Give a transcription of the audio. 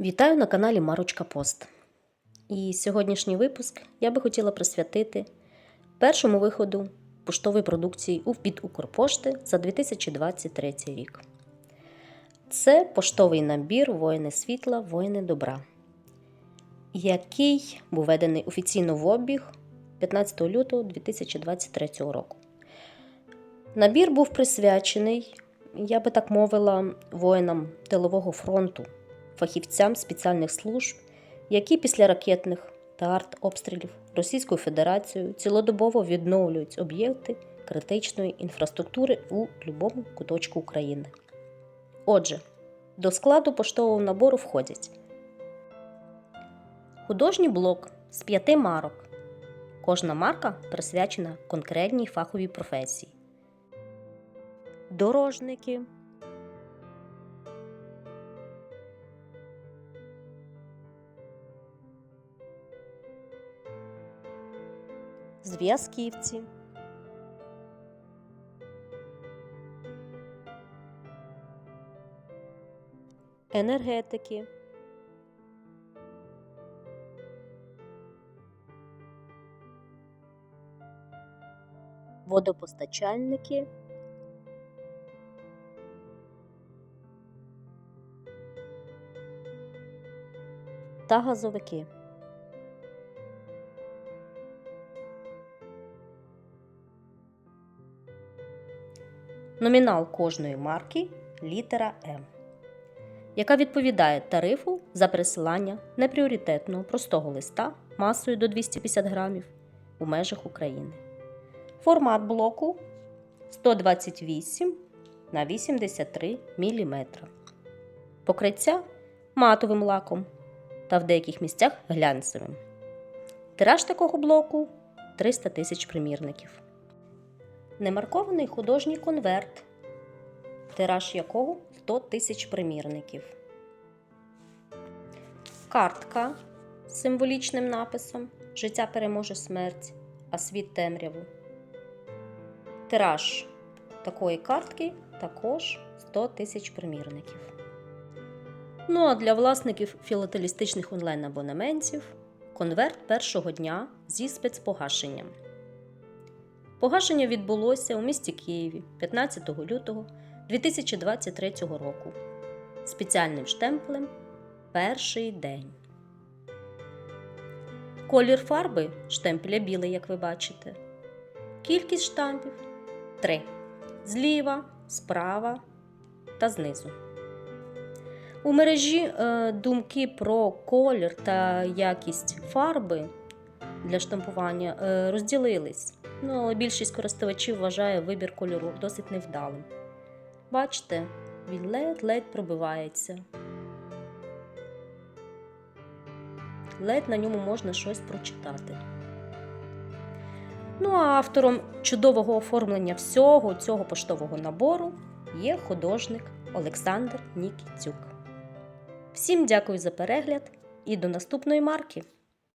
Вітаю на каналі Марочка Пост. І сьогоднішній випуск я би хотіла присвятити першому виходу поштової продукції у- від Укрпошти за 2023 рік. Це поштовий набір Воїни світла, воїни добра, який був введений офіційно в обіг 15 лютого 2023 року. Набір був присвячений, я би так мовила, воїнам тилового фронту, фахівцям спеціальних служб, які після ракетних та артобстрілів Російською Федерацією цілодобово відновлюють об'єкти критичної інфраструктури у будь-якому куточку України. Отже, до складу поштового набору входять художній блок з п'яти марок. Кожна марка присвячена конкретній фаховій професії. Дорожники, зв'язківці, енергетики, водопостачальники, та газовики. Номінал кожної марки літера М, яка відповідає тарифу за присилання непріоритетного простого листа масою до 250 грамів у межах України. Формат блоку 128 на 83 мм. Покриття матовим лаком та в деяких місцях глянцевим. Тираж такого блоку 300 тисяч примірників. Немаркований художній конверт, тираж якого 100 тисяч примірників. Картка з символічним написом Життя переможе смерть, а світ темряву. Тираж такої картки також 100 тисяч примірників. Ну а для власників філателістичних онлайн-абонементів конверт першого дня зі спецпогашенням. Погашення відбулося у місті Києві 15 лютого 2023 року спеціальним штемпелем Перший день. Колір фарби штемпеля білий, як ви бачите. Кількість штампів 3. Зліва, справа та знизу. У мережі е, думки про колір та якість фарби для штампування е, розділились. Ну, але більшість користувачів вважає вибір кольору досить невдалим. Бачите, він ледь-ледь пробивається. Ледь на ньому можна щось прочитати. Ну а автором чудового оформлення всього цього поштового набору є художник Олександр Нікітюк. Всім дякую за перегляд і до наступної марки!